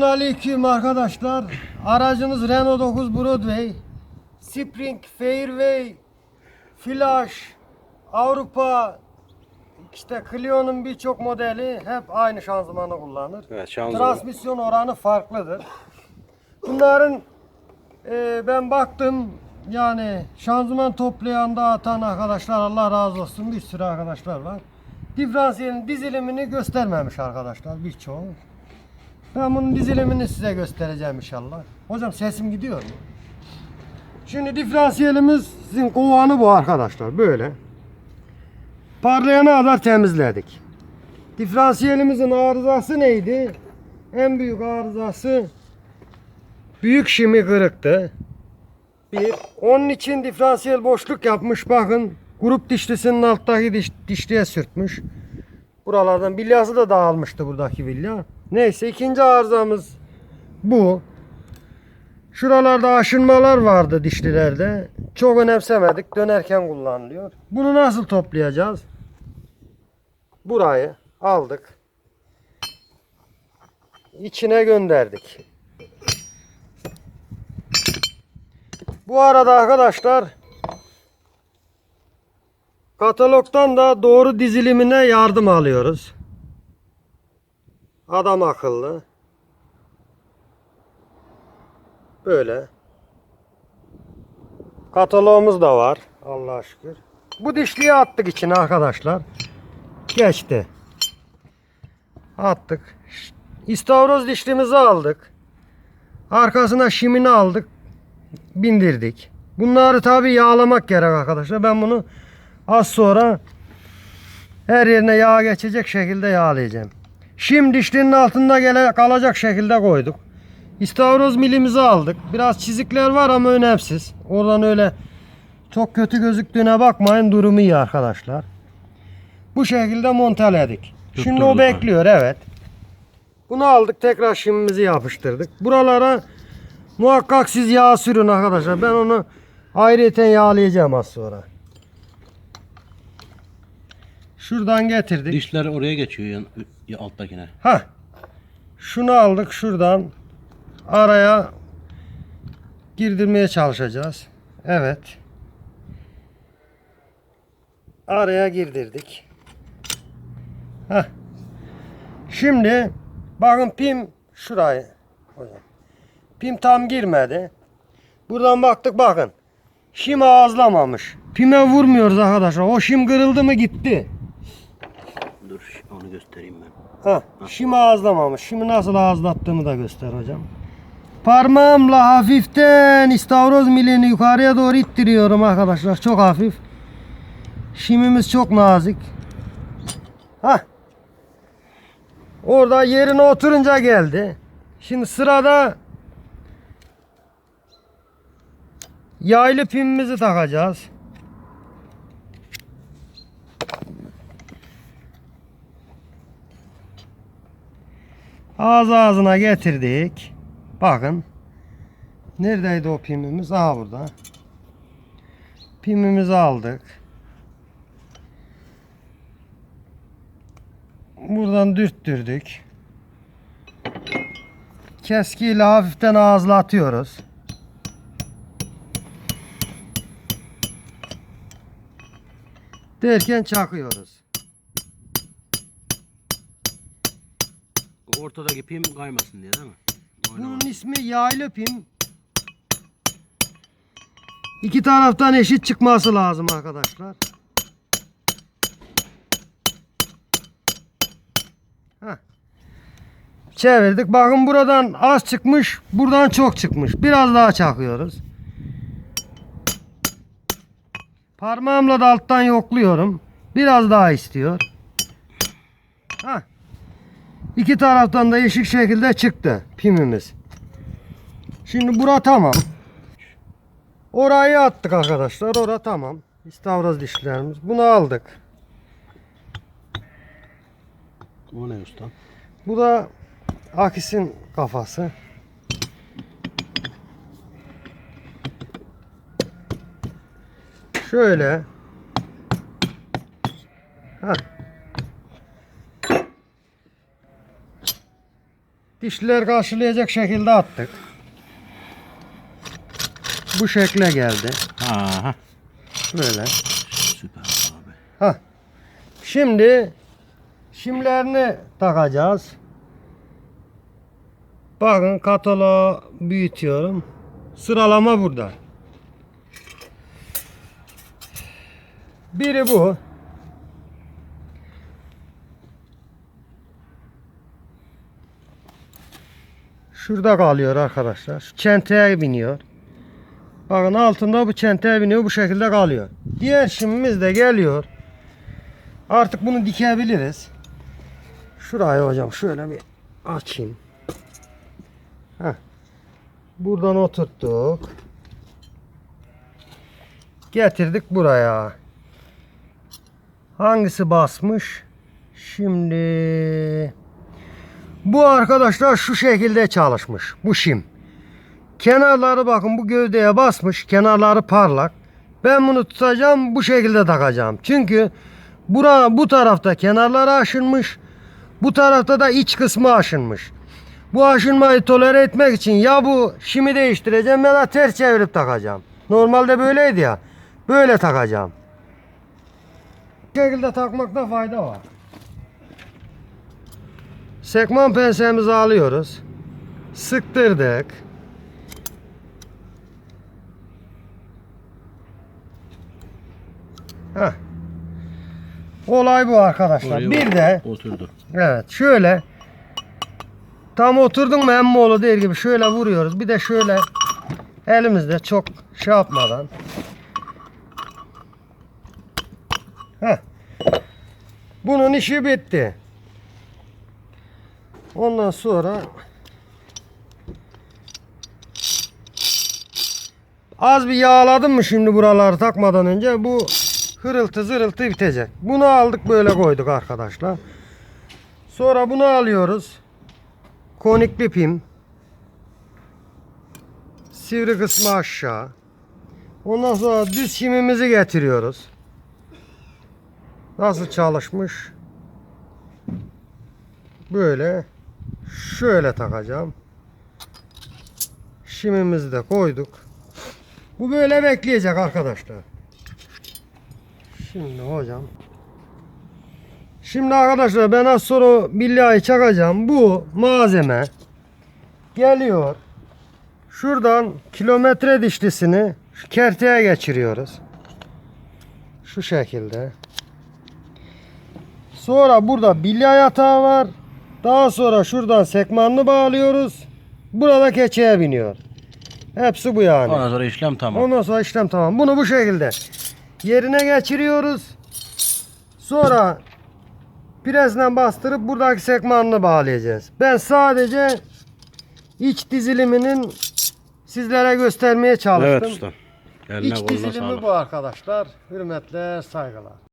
Aleyküm arkadaşlar. Aracımız Renault 9 Broadway. Spring, Fairway, Flash, Avrupa, işte Clio'nun birçok modeli hep aynı şanzımanı kullanır. Evet şanzıman. Transmisyon oranı farklıdır. Bunların e, ben baktım yani şanzıman toplayan dağıtan arkadaşlar Allah razı olsun bir sürü arkadaşlar var. Diferansiyelin dizilimini göstermemiş arkadaşlar birçoğu. Ben bunun dizilimini size göstereceğim inşallah. Hocam sesim gidiyor mu? Şimdi diferansiyelimizin kovanı bu arkadaşlar böyle. Parlayana kadar temizledik. Diferansiyelimizin arızası neydi? En büyük arızası büyük şimi kırıktı. Bir. Onun için diferansiyel boşluk yapmış. Bakın grup dişlisinin alttaki diş, dişliğe sürtmüş. Buralardan bilyası da dağılmıştı buradaki bilya. Neyse ikinci arızamız bu. Şuralarda aşınmalar vardı dişlilerde. Çok önemsemedik. Dönerken kullanılıyor. Bunu nasıl toplayacağız? Burayı aldık. İçine gönderdik. Bu arada arkadaşlar katalogdan da doğru dizilimine yardım alıyoruz. Adam akıllı. Böyle. Kataloğumuz da var. Allah'a şükür. Bu dişliği attık içine arkadaşlar. Geçti. Attık. İstavroz dişlimizi aldık. Arkasına şimini aldık. Bindirdik. Bunları tabi yağlamak gerek arkadaşlar. Ben bunu az sonra her yerine yağ geçecek şekilde yağlayacağım. Şim dişlinin altında gele, kalacak şekilde koyduk. İstavroz milimizi aldık. Biraz çizikler var ama önemsiz. Oradan öyle çok kötü gözüktüğüne bakmayın. Durumu iyi arkadaşlar. Bu şekilde monteledik. Şimdi o Tutturduk bekliyor evet. Bunu aldık tekrar şimimizi yapıştırdık. Buralara muhakkak siz yağ sürün arkadaşlar. Ben onu ayrıyeten yağlayacağım az sonra. Şuradan getirdik. Dişler oraya geçiyor yan, ya alttakine. Ha. Şunu aldık şuradan araya girdirmeye çalışacağız. Evet. Araya girdirdik. Ha. Şimdi bakın pim şurayı. Hocam. Pim tam girmedi. Buradan baktık bakın. Şim ağızlamamış. Pime vurmuyoruz arkadaşlar. O şim kırıldı mı gitti. Göstereyim ben. Ha, şimdi ağızlamamış. Şimdi nasıl ağızlattığımı da göster hocam. Parmağımla hafiften istavroz milini yukarıya doğru ittiriyorum arkadaşlar. Çok hafif. Şimimiz çok nazik. Ha. Orada yerine oturunca geldi. Şimdi sırada yaylı pimimizi takacağız. Ağız ağzına getirdik. Bakın. Neredeydi o pimimiz? Aha burada. Pimimizi aldık. Buradan dürttürdük. Keskiyle hafiften ağızlatıyoruz. Derken çakıyoruz. Ortadaki pim kaymasın diye değil mi? Bunun ismi yaylı pim. İki taraftan eşit çıkması lazım arkadaşlar. Heh. Çevirdik. Bakın buradan az çıkmış, buradan çok çıkmış. Biraz daha çakıyoruz. Parmağımla da alttan yokluyorum. Biraz daha istiyor. Heh. İki taraftan da eşit şekilde çıktı pimimiz. Şimdi bura tamam. Orayı attık arkadaşlar. Ora tamam. İstavroz dişlerimiz. Bunu aldık. O ne usta? Bu da akisin kafası. Şöyle. Heh. Dişliler karşılayacak şekilde attık. Bu şekle geldi. Aha. Böyle. Süper abi. Ha. Şimdi şimlerini takacağız. Bakın kataloğu büyütüyorum. Sıralama burada. Biri bu. Şurada kalıyor arkadaşlar. Şu çenteye biniyor. Bakın altında bu çenteye biniyor bu şekilde kalıyor. Diğer şimimiz de geliyor. Artık bunu dikebiliriz. Şurayı hocam şöyle bir açayım. Heh. Buradan oturttuk. Getirdik buraya. Hangisi basmış? Şimdi bu arkadaşlar şu şekilde çalışmış. Bu şim. Kenarları bakın bu gövdeye basmış. Kenarları parlak. Ben bunu tutacağım bu şekilde takacağım. Çünkü bura bu tarafta kenarları aşınmış. Bu tarafta da iç kısmı aşınmış. Bu aşınmayı tolere etmek için ya bu şimi değiştireceğim ya da ters çevirip takacağım. Normalde böyleydi ya. Böyle takacağım. Bu şekilde takmakta fayda var. Sekman pensemizi alıyoruz. Sıktırdık. Heh. Olay bu arkadaşlar. Oraya bir de Oturdu. evet şöyle tam oturdun mu emmoğlu değil gibi şöyle vuruyoruz. Bir de şöyle elimizde çok şey yapmadan Heh. Bunun işi bitti. Ondan sonra az bir yağladım mı şimdi buraları takmadan önce bu hırıltı zırıltı bitecek. Bunu aldık böyle koyduk arkadaşlar. Sonra bunu alıyoruz. Konikli pim. Sivri kısmı aşağı. Ondan sonra düz şimimizi getiriyoruz. Nasıl çalışmış? Böyle şöyle takacağım. Şimimizi de koyduk. Bu böyle bekleyecek arkadaşlar. Şimdi hocam. Şimdi arkadaşlar ben az sonra billahi çakacağım. Bu malzeme geliyor. Şuradan kilometre dişlisini şu kerteye geçiriyoruz. Şu şekilde. Sonra burada bilya yatağı var. Daha sonra şuradan sekmanını bağlıyoruz. Burada keçeye biniyor. Hepsi bu yani. Ondan sonra işlem tamam. Ondan sonra işlem tamam. Bunu bu şekilde yerine geçiriyoruz. Sonra presle bastırıp buradaki sekmanını bağlayacağız. Ben sadece iç diziliminin sizlere göstermeye çalıştım. Evet usta. Eline İç dizilimi sağlık. bu arkadaşlar. Hürmetler, saygılar.